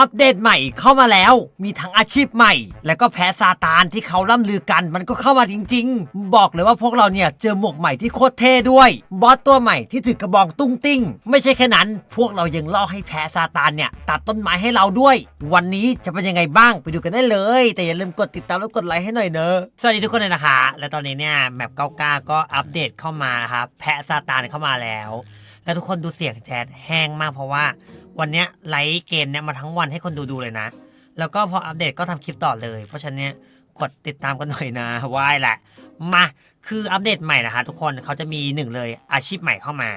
อัปเดตใหม่เข้ามาแล้ว มีทั้งอาชีพใหม่ แล้วก็แพ้ซาตานที่เขาล่ำลือกัน มันก็เข้ามาจริง ๆ บอกเลยว่าพวกเราเนี่ยเจอหมวกใหม่ที่โคตรเท่ด้วย บอสตัวใหม่ที่ถือกระบองตุ้งติ้ง ไม่ใช่แค่นั้น พวกเรายังล่อให้แพ้ซาตานเนี่ยตัดต้นไม้ให้เราด้วย วันนี้จะเป็นยังไงบ้างไปดูกันได้เลย แต่อย่าลืมกดติดตามแล้วกดไลค์ให้หน่อยเนอะสวัสดีทุกคนเลยนะคะ และตอนนี้เนี่ยแมปเก้าก็อัปเดตเข้ามานะครับแพ้ซาตานเข้ามาแล้ว แล้วทุกคนดูเสียงแชทแห้งมากเพราะว่า วันเนี้ยไลฟ์เกมเนี่ยมาทั้งวันให้คนดูดูเลยนะ แล้วก็พออัปเดตก็ทำคลิปต่อเลย เพราะฉะนั้นเนี่ยกดติดตามกันหน่อยนะว่ายแหละ มาคืออัปเดตใหม่นะคะทุกคนเขาจะมีหนึ่งเลยอาชีพใหม่เข้ามา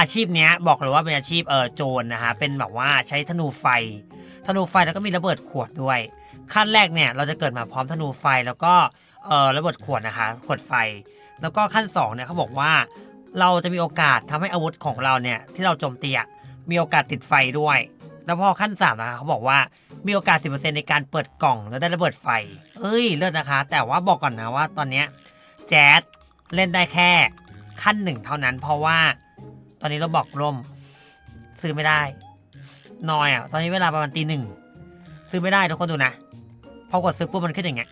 อาชีพเนี้ยบอกเลยว่าเป็นอาชีพเออโจรนะคะเป็นแบบว่าใช้ธนูไฟ ธนูไฟแล้วก็มีระเบิดขวดด้วย ขั้นแรกเนี่ยเราจะเกิดมาพร้อมธนูไฟแล้วก็เออระเบิดขวดนะคะขวดไฟ แล้วก็ขั้นสองเนี่ยเขาบอกว่า เราจะมีโอกาสทำให้อาวุธของเราเนี่ยที่เราโจมตีอะ มีโอกาสติดไฟด้วย แล้วพอขั้นสามนะคะเขาบอกว่ามีโอกาส 10%ในการเปิดกล่องแล้วได้ระเบิดไฟ เอ้ย เลิศนะคะ แต่ว่าบอกก่อนนะว่าตอนเนี้ยแจ๊ดเล่นได้แค่ขั้นหนึ่งเท่านั้น เพราะว่า ตอนนี้เราบอกล่ม ซื้อไม่ได้นอยอะ ตอนนี้เวลาประมาณตีหนึ่งซื้อไม่ได้ทุกคนดูนะ พอกดซื้อปุ๊บมันขึ้นอย่างเงี้ย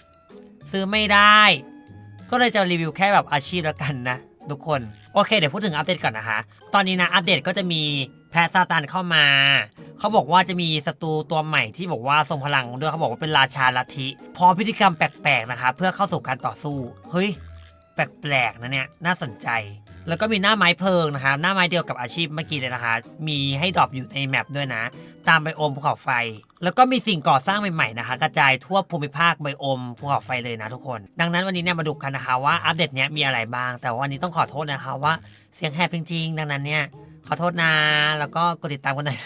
ซื้อไม่ได้ ก็เลยจะรีวิวแค่แบบอาชีพแล้วกันนะทุกคน โอเค เดี๋ยวพูดถึงอัปเดตก่อนนะคะ ตอนนี้นะอัปเดตก็จะมีแพะซาตานเข้ามา เขาบอกว่าจะมีศัตรูตัวใหม่ที่บอกว่าทรงพลังด้วยเขาบอกว่าเป็นราชาลัทธิพร้อมพฤติกรรมแปลกๆนะคะเพื่อเข้าสู่การต่อสู้ เฮ้ย แปลกๆนะเนี่ยน่าสนใจ แล้วก็มีหน้าไม้เพลิงนะคะ หน้าไม้เดียวกับอาชีพเมื่อกี้เลยนะคะ มีให้ดรอปอยู่ในแมปด้วยนะ ตามไบโอมภูเขาไฟ แล้วก็มีสิ่งก่อสร้างใหม่ๆนะคะ กระจายทั่วภูมิภาคไบโอมภูเขาไฟเลยนะทุกคน ดังนั้นวันนี้เนี่ยมาดูกันนะคะว่าอัปเดตเนี้ยมีอะไรบ้าง แต่ว่าวันนี้ต้องขอโทษนะคะว่าเสียงแหบจริงๆ ดังนั้นเนี่ย ขอโทษนะ แล้วก็กดติดตามกันหน่อย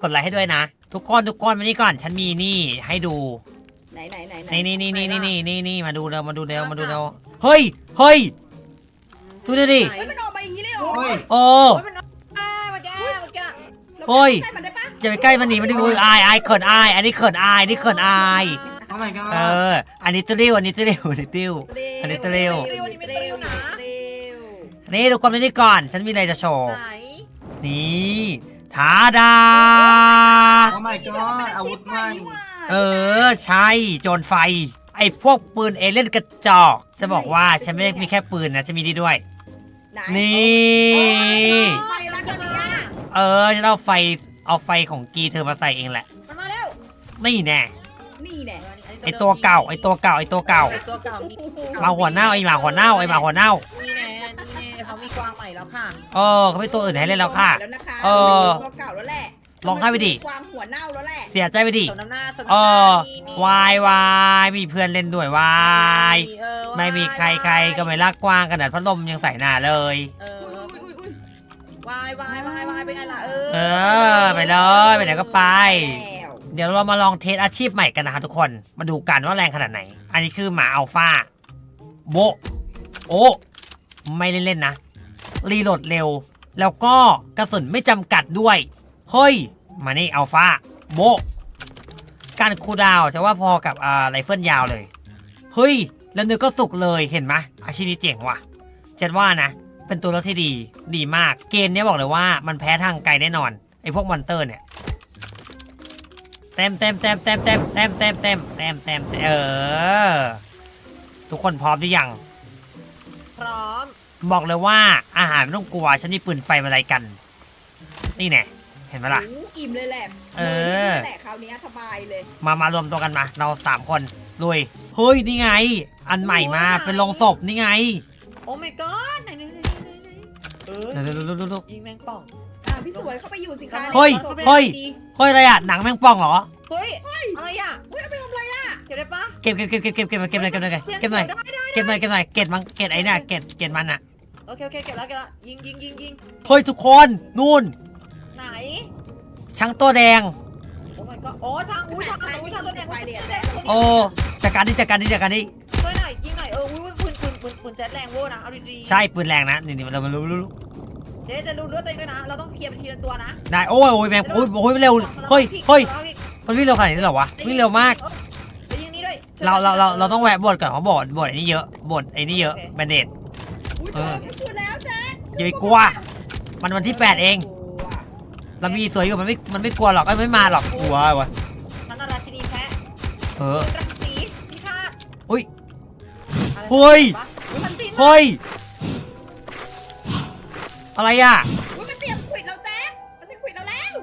กดไลค์ให้ด้วยนะ ทุกคนทุกคนมานี่ก่อน ฉันมีนี่ให้ดู ไหนไหนไหนไหนี่นี่นี่นี่นี่นี่นี่มาดูเร็วมาดูเร็วมาดูเร็วเฮ้ยเฮ้ยดูดิดิเฮ้ยมันออกมาอย่างนี้เลยเหรอโอ้ยโอ้ โอ้ยมันออกมาเมื่อกี้เมื่อกี้โอ้ยใช่มันได้ปะอย่าไปใกล้มันหนีมันดิอุ้ยอายอายเขินอาย อันนี้เขินอายอันนี้เขินอาย โอ้ my god เอออันนี้ติ้วอันนี้ติ้วอันนี้ติ้ว อันนี้เร็วเร็วอันนี้ไม่เร็วนะเร็วนี่ทุกคนมานี่ก่อน ฉันมีอะไรจะโชว์ ไหน นี่ทาดา โอ้ my god อาวุธใหม่เออ ใช่ โจรไฟ ไอ้พวกปืนเอเลี่ยนกระจอก จะบอกว่าฉันไม่ได้มีแค่ปืนนะฉันมีนี่ด้วย ไหนนี่ ไฟรักกันเนี่ยเออฉันเอาไฟเอาไฟของกีเธอมาใส่เองแหละ มันมาแล้ว นี่แน่นี่แน่ไอตัวเก่าไอตัวเก่าไอตัวเก่า ไอ้ตัวเก่านี่หมาหัวเน่าไอหมาหัวเน่าไอหมาหัวเน่านี่ วางใหม่แล้วค่ะเออเขาไม่ตัวอื่นให้เล่นแล้วค่ะ แล้วนะคะเออตัวเก่าแล้วแหละลองให้ไปดิ วางหัวเน่าแล้วแหละเสียใจไปดิสมน้ำหน้าสมเอน้ำหน้าอนี่นี่วายวายมีเพื่อนเล่นด้วยวายเออไม่มีใครใครก็ไม่รักกว้างขนาดพัดลมยังใส่หน้าเลย เอออุ้ยอุ้ยอุ้ยอุ้ยวายวายวายวายเป็นไงล่ะเออเออไปเลยไปไหนก็ไป แล้วเดี๋ยวเรามาลองเทสอาชีพใหม่กันนะคะทุกคน มาดูกันว่าแรงขนาดไหน อันนี้คือหมาอัลฟาโบะโอ้ไม่เล่นๆนะ รีโหลดเร็ว แล้วก็กระสุนไม่จำกัดด้วย เฮ้ย มานี่อัลฟาโบการคูดาวจะว่าพอกับอ่าไรเฟิลยาวเลย เฮ้ย แล้วเนื้อก็สุกเลยเห็นไหมอาชีพนี้เจ๋งว่ะ เจ็ดว่านะ เป็นตัวเลือกที่ดีดีมากเกมเนี้ยบอกเลยว่ามันแพ้ทางไกลแน่นอน ไอ้พวกมอนเตอร์เนี่ยเต็มเต็มเต็มเต็มเต็มเต็มเต็มเต็มเต็มเต็มเออ ทุกคนพร้อมหรือยัง พร้อม บอกเลยว่าอาหารไม่ต้องกลัวฉันมีปืนไฟมาอะไรกัน นี่แน่เห็นไหมล่ะ โอ้อิ่มเลยแหละเออ แหละคราวนี้สบายเลยมามารวมตัวกันมา เราสามคนลุยเฮ้ยนี่ไง อันใหม่มาเป็นโลงศพนี่ไงโอ้ my god ไหนไหนไหนไหนไหนเออเร็วเร็วเร็วเร็วเร็วยิงแมงป่อง อะพี่สวยเข้าไปอยู่สิคะเฮ้ยข้าไปเฮ้ยดีเฮ้ยอะไรอะหนังแมงป่องเหรอ เฮ้ย อะไรอะ เฮ้ยเอาไปทำอะไรอะ เก็บได้ปะเก็บเก็บเก็บเก็บเก็บเก็บเก็บหน่อยเก็บหน่อยเก็บหน่อยได้ได้เก็บหน่อยเก็บหน่อยเก็บมันเก็บไอ้เนี่ยเก็บเก็บมันอะโอเคโอเคเก็บแล้วเก็บแล้วยิงยิงยิงยิงเฮ้ยทุกคนนู่นไหนช่างตัวแดง โอ้ my god โอ้ทางอุ้ยทางใช่อุ้ยทางตัวแดงไฟเดียดแดแล้งวโอ้จัดการนี่จัดการนี่จัดการนี่ช่วยหน่อยยิงหน่อยเอออุ้ยปืนปืนปืนปืนแจ๊ดแรงเวอร์นะเอาดีๆใช่ปืนแรงนะนี่นี่เรามารู้รู้รู้เดี๋ยวจะรู้ด้วยตัวเองด้วยนะเราต้องเคลียร์เป็นทีละตัวนะได้โอ้ยโอ้ยแมงโอ้ยโอ้ยเร็วเฮ้ยเฮ้ยมันวิ่งเร็วขนาดนี้เหรอวะวิ่งเร็วมากจะยิงนี้ด้วย เราเราเราเราต้องแวะบทก่อนเพราะบทบทไอ้นี่เยอะบทไอ้นี่เยอะแบนเดตอุ้ยเออไม่พูดแล้วแจ๊คอย่าไปกลัว มันวันที่8เองเรามีสวยอยู่มันไม่มันไม่กลัวหรอกไอ้ยไม่มาหรอกกลัววะเออ รังสีพิฆาตอุ้ยอะไรเฮ้ย วะอุ๊ยมันจริงเฮ้ยอะไรอะอุ๊ยมันเตรียมขวิดเราแจ๊คมันจะขวิดเราแล้ว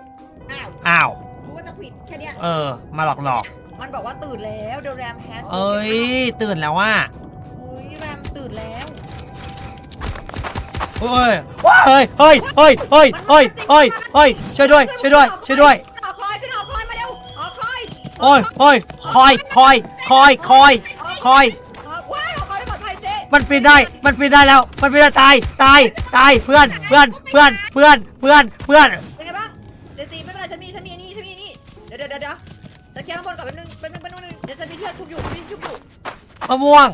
อ้าวอ้าว รู้ว่าจะขวิดแค่เนี้ยเออ มาหลอกหลอก มันบอกว่าตื่นแล้ว The Ram has ๆเอ้ย ตื่นแล้วว่าเฮ้ยแรมตื่นแล้วเฮ้ยว้าเฮ้ยเฮ้ยเฮ้ยเฮ้ยเฮ้ยเฮ้ยเฮ้ยช่วยด้วยช่วยด้วยช่วยด้วยขึ้นหอคอยขึ้นหอคอยมาเร็วหอคอยโอ้ยโอ้ยคอยคอยคอยคอยคอยหอว้ายหอคอยไม่ปลอดภัยเจ๊มันปีนได้ มันปีนได้แล้ว มันปีนได้ตาย ตาย ตาย เพื่อน เพื่อน เพื่อน เพื่อน เพื่อน เพื่อน เคลียร์ข้างบนก่อนแป๊บนึงแป๊บนึงแป๊บนึงเดี๋ยวจะมีเชือกทุบอยู่มีทุบอยู่มะม่วง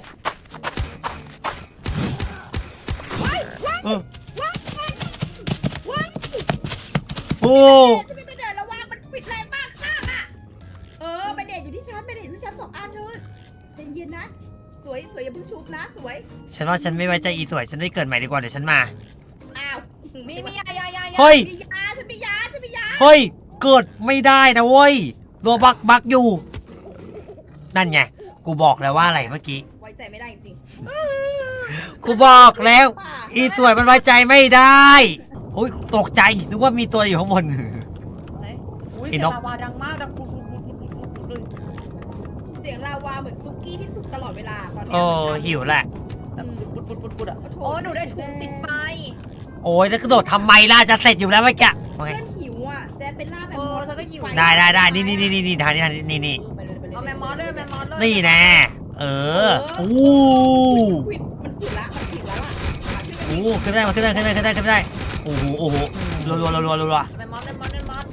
ว้ายว้ายเออว้ายว้ายโอ้ฉันไม่ไปเดินระวังมันขวิดแรงมากมากอะเออไปเด็ดอยู่ที่ชั้นไปเด็ดอยู่ที่ชั้นสองอันเธอใจเย็นนะสวยสวยอย่าเพิ่งชุบนะสวยฉันว่าฉันไม่ไว้ใจอีสวยฉันได้เกิดใหม่ดีกว่าเดี๋ยวฉันมา อ้าวมีมียายายายาเฮ้ย มียาฉันมียาฉันมียา เฮ้ย เกิดไม่ได้นะเว้ย ตัวบักบักอยู่ นั่นไง กูบอกแล้วว่าอะไรเมื่อกี้ ไว้ใจไม่ได้จริงกูบอกแล้วๆป่าอีสวยมันไว้ใจไม่ได้โอ้ยตกใจนึกว่ามีตัวอยู่ข้างบนไหนอุ้ยไอ้เสียงนกลาวาดังมากดังปุ๊บปุ๊บปุ๊บปุ๊บปุ๊บปุ๊บเลยเสียงลาวาเหมือนซุกี้ที่สุกตลอดเวลาตอนเนี้โอ้มันหิวแหละแบบปุ๊บปุ๊บปุ๊บปุ๊บอะโอ้โหโอ้หนูได้ถุงติดไฟโอ้ยแล้วกระโดดทำไมล่ะจะเสร็จอยู่แล้วเมื่อกี้โอเคเพื่อน หิวอะแจ๊เป็นล่าแบบเออฉันก็หิวได้ได้ได้นี่นี่นี่นี่นี่ทางนี้ทางนี้นี่นี่ไปเลยไปเลยเอาแมมมอสเลยแมมมอสเลยนี่แน่เอออู้ขวิดมันขวิดละมันขวิดแล้วอะอะขึ้นไปอู้อีกขึ้นไม่ได้มาขึ้นไม่ได้ขึ้นไม่ได้ขึ้นไม่ได้โอ้โหโอ้โหรัวรัวรัวรัวรัวแมมมอสแมมมอสแมมมอส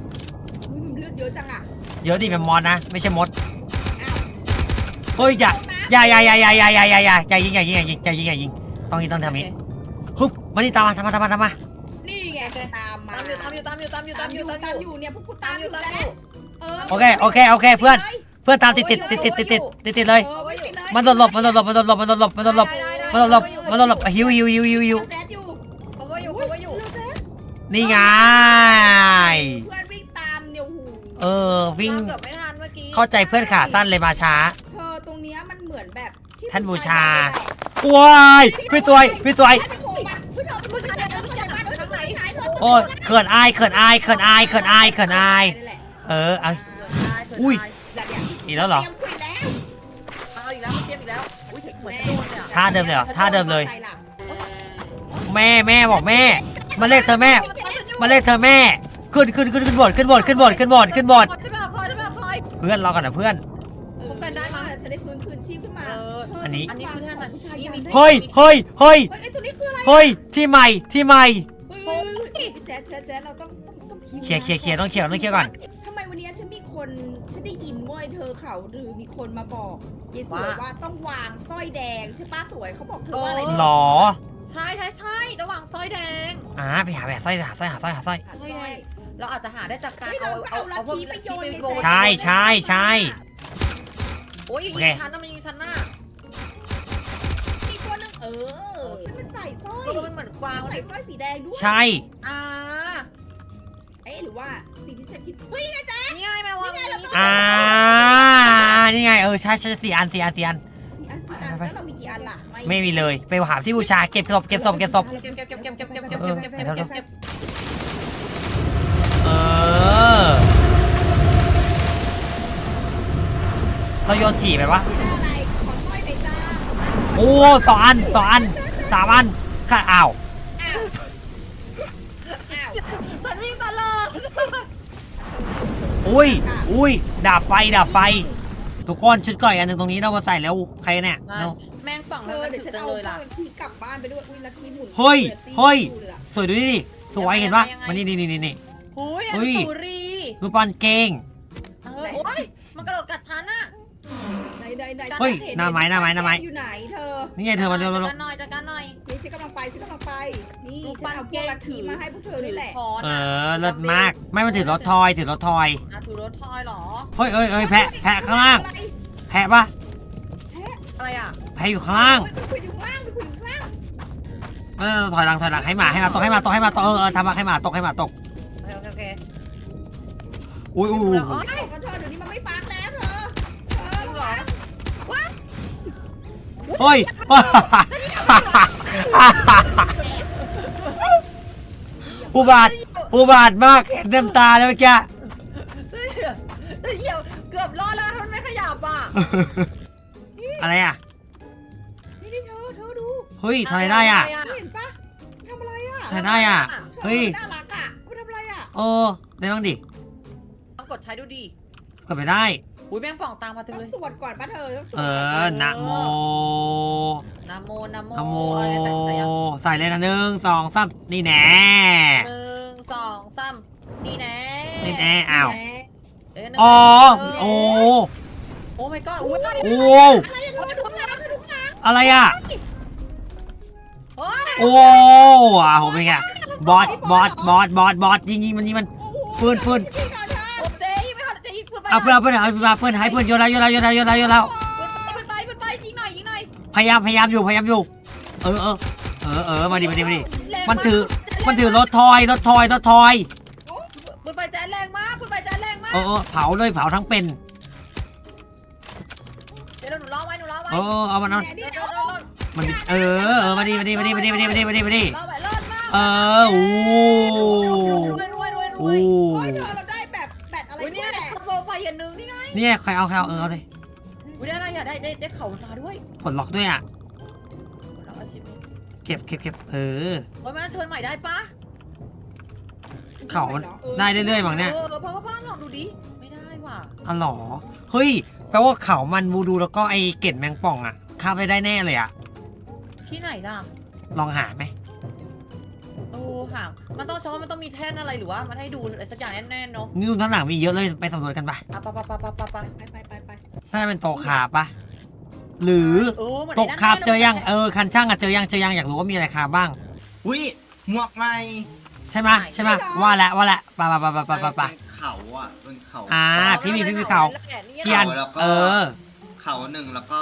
อุ๊ยมันเลือดเยอะจังอะเยอะดิแมมมอสนะไม่ใช่มดอ้าวเฮ้ยอย่าอย่าอย่าอย่าอย่าอย่าอย่าอย่าอย่าอย่ายิงอย่ายิงอย่ายิงอย่ายิงอย่ายิงต้องยิงต้องทำนี้ฮึบมานี่ตามมาตามมาตามมาตามมานี่ไงตามมาตาม อยู่ตามอยู่ตามอยู่ตาตามมออยู่ยู่ตามตามออยู่ยู่เนี่ยพวกกูตาตามมออยู่ยู่ตามแล้อยู่วโอเคโอเคโอเคเพื่อนเพื่อนตามติดติดติดติดติดติดติดติดเลยเออไว้ปิดเลยมันโดนหลบมันโดนหลบมันโดนหลบมันโดนหลบมันโดนหลบมันโดนหลบมันโดนหลบหิวหิวหิวหิวหิวแจ๊ดอยู่เขาว่าอยู่เขาว่าอยู่เร็วแจ๊ดนี่ไงเพื่อนวิ่งตามเนี่ยโอ้โหเออวิ่งเกือบไม่ทันเมื่อกี้เข้าใจเพื่อนขาสั้นเลยมาช้าเธอตรงเนี้ยมันเหมือนแบบที่ท่านบูชาผู้ว้ายพี่สวยพี่สว โอ้ยเขินอายเขินอายเขินอายเขินอายเขินอายนั่นแหละเออเอาเกิดได้เกิดได้อุ้ยแบบเนี้ย อีกแล้วเหรอเตรียมคุยแล้วเอาอีกแล้วเตรียมอีกแล้ว อุ้ยเหมือนจะโดนเลยอะท่าเดิมเลยเหรอท่าเดิมเลยใส่หลังแม่แม่บอกแม่ มาเรียกเธอแม่ มาเรียกเธอแม่ ขึ้นขึ้นขึ้นขึ้นบทขึ้นบทขึ้นบทขึ้นบทขึ้นบทจะไม่เอาคอยจะไม่เอาคอยเพื่อนรอกันนะเพื่อนเออเป็นได้มั้ยฉันได้ฟื้นคืนชีพขึ้นมาเออเธอันนี้ อันนี้คือท่านอาชีพเฮ้ยเฮ้ยเฮ้ย เฮ้ยไอ้ตัวนี้คืออะไรเฮ้ย ที่ใหม่ที่ใหม่เฮ้ย แจ๊ดแจ๊ดแจ๊ดเราต้องต้องต้องคิวเคลียร์เคลียร์เคลียร์ต้องเคลียร์ต้องเคลียร์ก่อน ทำไมวันนี้ฉันมีคนฉันได้ยินว่าเธอเขาหรือมีคนมาบอกยายสวยว่าต้องวางสร้อยแดงใช่ป้าสวยเขาบอกเธอว่าอะไรหรอ ใช่ใช่ใช่ระหว่างสร้อยแดง อ่าไปหาไปหาสร้อยหาสร้อยหาสร้อยหาสร้อยสสร้อยร้แดอยงเราอาจจะหาได้จากการเฮ้ยเอาเราก็เอาเอาเอาพวกลัทธิไปโยนลัทธิในไปโยนใจ ใช่ใช่ใช่ โอ้ยโอยิเค งฉันนะมันยิงฉันหน้ามีคนหนึงเออมันใส่สร้อยเพราะมันเหมือนกวางใส่สร้อยสีแดงด้วยใช่ อ่าเอ๊ะหรือว่าสิ่งที่ฉันคิดเฮ้ยนี่ไงจ๊ะนี่ไงมันวางนี่ไงเราต้องอ่า นี่ไง เออ ใช่ใช่สี่อันสี่อันสี่อัน สี่อันสี่อันไปแล้วเรามีกี่อันล่ะไม่มีเลย ไปหาที่บูชา เก็บศพ เก็บศพ เก็บศพ เก็บเก็บเก็บเก็บเก็บเก็บเก็บเออเก็บเดี๋เก็ยวบเดี๋ยวเก็บเออ เราโยนถี่ไปวะได้อะไรขอสร้อยหน่อยจ้าโอ้สองอันสองอัน สามอันข้าอ้าวอ้าวอ้าวฉันวิ่งตลอดอุ้ยอุ้ยดาบไฟดาบไฟ ทุกคนชุดก่อยอันหนึ่งตรงนี้เรามาใส่แล้วใครเนี่ยเอาแมงป่องเธมันอมันเดี๋ยวถึฉังนจังเอาเลยล่ะ ทีกลับบ้านไปด้วยอุ้ยลัทธิหมุนเฮ้ยหลือตีเฮ้ยดูเลยอะสวยดูดิดิสวยเห็นปะมานี่นี่นี่นี่นี่หุยเฮ้ย สุรีรูปปั้นเก่ง เออโอ้ยมันกระโดดกัดฉันอะไหนไหนไหนเฮ้ยฉัหน้าไม้หน้าไม้หน้าไม้ อยู่ไหนเธอนี่ไงเธอมาเร็วจัมาดเร็วการหน่อยจัดการหน่อยนี่ ฉันกำลังไปฉันกำลังไป นี่รูปฉัปั้นนเอาพเก้วกงลัทธิมาให้พวกเธอนี่แหละถือค้อนเออะอเลิศมาก ไม่มันถือรถทอยถือรถทอยอะถือรถทอยเหรอ เฮ้ยเฮ้ยเฮ้ยแพะแพะข้างล่าง อะไรแพะปะแพะอะไรอะแพะอยู่ข้างล่างเฮ้ยไปคุยอยู่ข้างล่างไปคุยอยู่ข้างล่างเออถอยหลังถอยหลังให้หมาให้หมาตกให้หมาตกให้หมาตกเออเออทำมาให้หมาตกให้หมาตกโอเคโอเคโอเคอุ้ยอุ้ยอุ้ยไม่ตกแล้วเธอเดี๋ยวนี้มันไม่ปักแล้วเธอ เธอระวัเฮ้ย อุบาทอุบาทมากเห็นเต็มตาเลยเมื่อกี้เหี้ยเกือบรอดแล้วทนไม่ขยับอะอะไรอะนี่นี่เธอเธอดูเฮ้ยทำอะไรได้อะเห็นปะทำอะไรอะทำอะไรได้อะเฮ้ยน่ารักอะคุณทำอะไรอะโอ้ได้บ้างดิกดใช้ดูดีกดไปได้ อุ้ยแม่งป่องตามมาเต็มต้องเลยสวดก่อนปะเธอต้องสวดเอก่นอนะโมนะโมนะโมนะโมอะไรใส่ใส่ยังใส่เลยนะหนึ่งสองสามนี่แน่ หนึ่งสองสามนี่แน่นี่แน่อ้าวแหมเดี๋ยวหนึ่งอ๋อเโอ้โอ้ my god อุ้ยโอ้อะไรอะเธอดูน้ำเธอดูน้อะไรอะโอ้ยโอ้อะโหเป็นไงบอสบอสบอสบอสบอสยิงยิงมันยิงมันำโอ้โหปืนปืน พี่ก่อน เจ๊ปืนไปเอาเพื่อนเอาเพื่อนเอาเพื่อนเอาเพื่อนให้เพื่อนโยนแล้วโยนแล้วโยนแล้วโยนแล้วโยนแล้วปืนไปปืนไปปืนไปยิงหน่อยยิงหน่อยพยายามพยายามอยู่พยายามอยู่เออเออเออเออมาดิมาดิมาดิแรงมันถือากมันถือรถทอยรถทอยรถทอยปืนไปแจ๊แรงมากปืนไปแจ๊แรงมากเออเออเผาเลยเผาทั้งเป็นเดี๋ยวหนูล้อไว้หนูล้อไว้เออเอามันเอาแหมเดี๋นี่ยวเดี๋ยวเดี๋ยวมันเออเออมาดิมาดิมาดิมาดิมาดิมาดิมาดิมาดิล้อไว้รอดมากเออโอ้ รวยรวยรวยรโอ้วยโอ้ยเธอเรา นึ่งนี่ไงเนี่ยใครเอาใครเอาเออเอาเลยอุ้ยได้อะไรอะได้ได้ได้เข่าตาด้วยผลล็อกด้วยอะแล้วอาชีพเก็บเก็บเก็บเออ โอ้ยมาเชิญใหม่ได้ปะเขามันได้เรื่อยๆมั้งเนี่ย เออเพราะว่าบ้านลองดูดิไม่ได้ว่ะอ๋อเหรอเฮ้ย แปลว่าเขามันวูดูแล้วก็ไอเกล็ดแมงป่องอะ ข้าไปได้แน่เลยอะ ที่ไหนล่ะลองหาไหมโอ้ ห่าง มันต้องใช้ว่ามันต้องมีแท่นอะไรหรือว่ามันให้ดูอะไรสักอย่างแน่นๆเนาะนี่ดูด้านหลังมีเยอะเลยไปสำรวจกันปะอะปะปะปะปะปะปะไปไปไปไปน่าจะเป็นโตะขาบปะหรือเออเหมือนตไอ้กนั่นคาบแน่ลเจอยังเออคันช่างอะเจอยังเจอยังอยากรู้ว่ามีอะไรคาบบ้าง อุ้ยหมวกใหม่ใช่ไหมใช่ไหมว่าแล้วว่าแล้วปะปะปะปะปะปะปะ เป็นเขาอะเป็นเขาอ่า พี่มีพี่มีเขา เกียนแล้วก็เออ เขาหนึ่งแล้วก็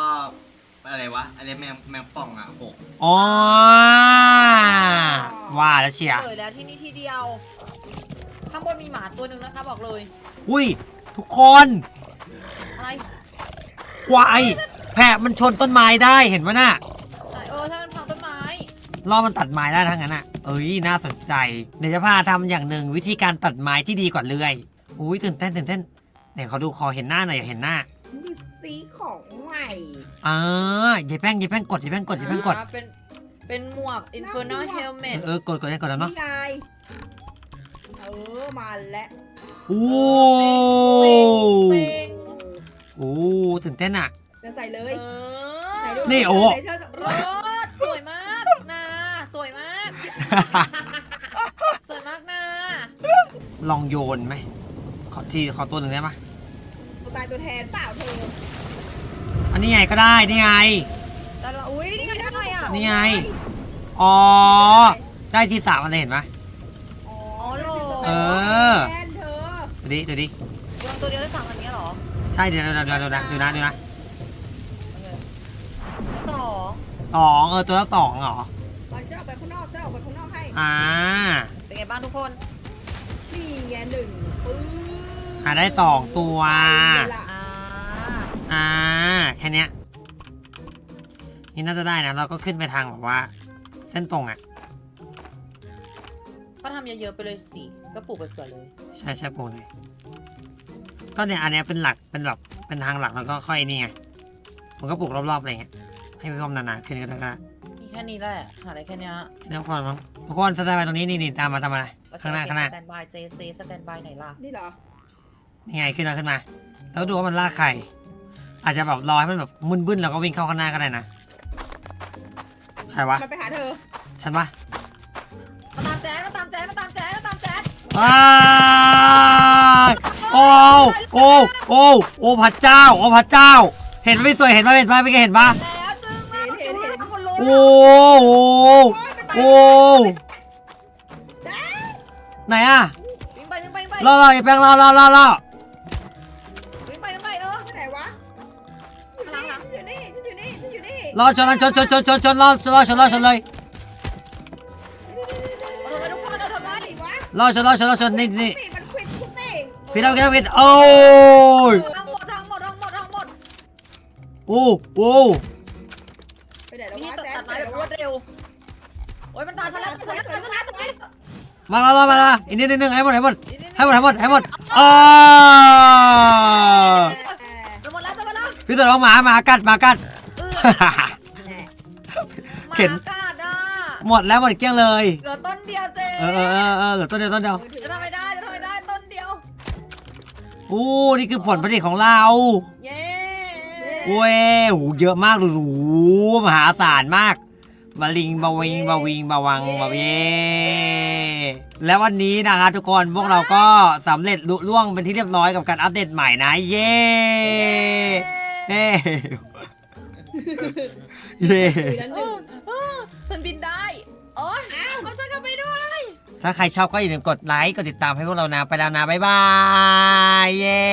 อะไรวะอะไรแมงแมงป่องอะหกอ๋อว่าแล้วเชียร์เลยแล้วที่นี่ที่เดียว ข้างบนมีหมาตัวหนึ่งนะคะบอกเลย อุ้ย ทุกคนอะไรควายแพะมันชนต้นไม้ได้เห็นไหมน่ะเออถ้ามันพังต้นไม้ ล่อมันตัดไม้ได้ทั้งนั้นอะ เอ้ยน่าสนใจ เดี๋ยวจะพาทำอย่างหนึ่งวิธีการตัดไม้ที่ดีกว่าเลื่อย อุ้ยตื่นเต้นตื่นเต้นไหนเขาดูคอเห็นหน้าหน่อยอยากเห็นหน้า ดูสีของใหม่อ่ายายแป้งยายแป้งกดยายแป้งกดยายแป้งกด อ่าเป็น เป็นหมวก Infernal เอ Helmet อเออกดกดได้กดแล้วเนาะ นี่ไงเออมาแล้วโอ้เป่งโอ้ตื่นเต้นอะ เดี๋ยวใส่เลเอยใส่อดูนี่โอ้ ใส่เธอจะรถสวยมากนาสวยมาก สวยมากนาลองโยนไหมขอทีขอตัวหนึ่งได้ไหม ตัวตายตัวแทนเปล่าเธออันนี้ไงก็ได้ นี่ไง แต่ละอุ้ยนี่ไงได้อะไรอะนี่ไง อ๋อ ได้ที่สามอันเลยเห็นไหม อ๋อโหลเออ แทนเธอดูดิดูดิ ดวงตัวเดียวได้สามอันเนี้ยเหรอใช่เดี๋ยวเดี๋ยวเดี๋ยวเดี๋ยวนะดูนะดูนะสองสองเออตัวละสองเหรอตอนฉันออกไปข้างนอกฉันออกไปข้างนอกให้ อ่า เป็นไงบ้างทุกคน นี่ไงหนึ่งปึ้ง หาได้สองตัวนี่ล่ะอ่าอ่า แค่เนี้ย นี่น่าจะได้นะ เราก็ขึ้นไปทางแบบว่า เส้นตรงอะ ก็ทำเยอะๆไปเลยสิก็ปลูกไปเผื่อเลยใช่ใช่ปูเลย ก็เนี่ยอันเนี้ยเป็นหลัก เป็นแบบ เป็นทางหลักแล้วก็ค่อยนี่ไงมันก็ปลูกรอบๆอะไรเงี้ย ให้มีความหนาๆขึ้นก็ได้ก็ได้มีแค่นี้แหละหาได้แค่เนี้ยเรื่องพอมั้งทุกคนสแตนบายตรงนี้นี่นี่ตามมาตามมาข้างหน้าข้างหน้าสแตนบายเจเจสแตนบายไหนล่ะ นี่เหรอ นี่ไงขึ้นมาขึ้นมา แล้วดูว่ามันลากใครอาจจะแบบรอให้มันแบบมึนๆแล้วก็วิ่งเข้าข้างหน้าก็ได้นะใครวะ มันไปหาเธอฉันปะมาตามแจ๊ดมาตามแจ๊ดมาตามแจ๊ดมาตามแจ๊ดอ้ายโอ้โอ้โอ้โอ้พระเจ้าโอ้พระเจ้า เห็นไหมสวยเห็นไหมเห็นไหมไม่เคยเห็นปะแล้วจึงมาเห็นเห็นคนรู้โอ้โหโอ้ไหนอะวิ่งไปวิ่งไปวิ่งไปรอรอไอ้แป้งรอรอรอรอ รอชนมันชนชนชนชนชนรอรอชนรอชนเลยเอาทำไมทุกคนเอาทำไมอะไรวะรอชนรอชนรอชนนี่นี่นี่มันควิดคุณเต้ผิดแล้วผิดแล้วผิดโอ้ยทั้งหมดทั้งหมดทั้งหมดทั้งหมดโอ้โอ้อ้ยมันตายซะแล้วตายซะแล้วตายซะแล้วตายซะแล้วมามามามามาอีกนิดนึงให้หมดให้หมดนี่นี่ให้หมดให้หมดให้หมดอ่าจะหมดแล้วจะหมดแล้วพี่ตัวน้องหมาหมากัดหมากัด เข็นหมากาดอะหมดแล้วหมดเกลี้ยงเลย เหลือต้นเดียวเจ๊เออเออเออเออเหลือต้นเดียวต้นเดียวจะทำไม่ได้จะทำไม่ได้ต้นเดียว อู้นี่คือผลผลิตของเราเย้เว้ยโหเยอะมากเลยโอ้โหมหาศาลมากบาลิงบาวิงบาวิงบาวังบาเยและวันนี้นะครับทุกคนพวกเราก็สำเร็จลุล่วงเป็นที่เรียบร้อยกับการอัปเดตใหม่นะ เย้เย้ เย้คุยแล้วหนึ่งเออฉันบินได้โอ้ยเอาฉันกลับไปด้วย ถ้าใครชอบก็อย่าลืมกดไลค์ กดติดตามให้พวกเรานะ ไปแล้วนะ บ๊ายบาย เย้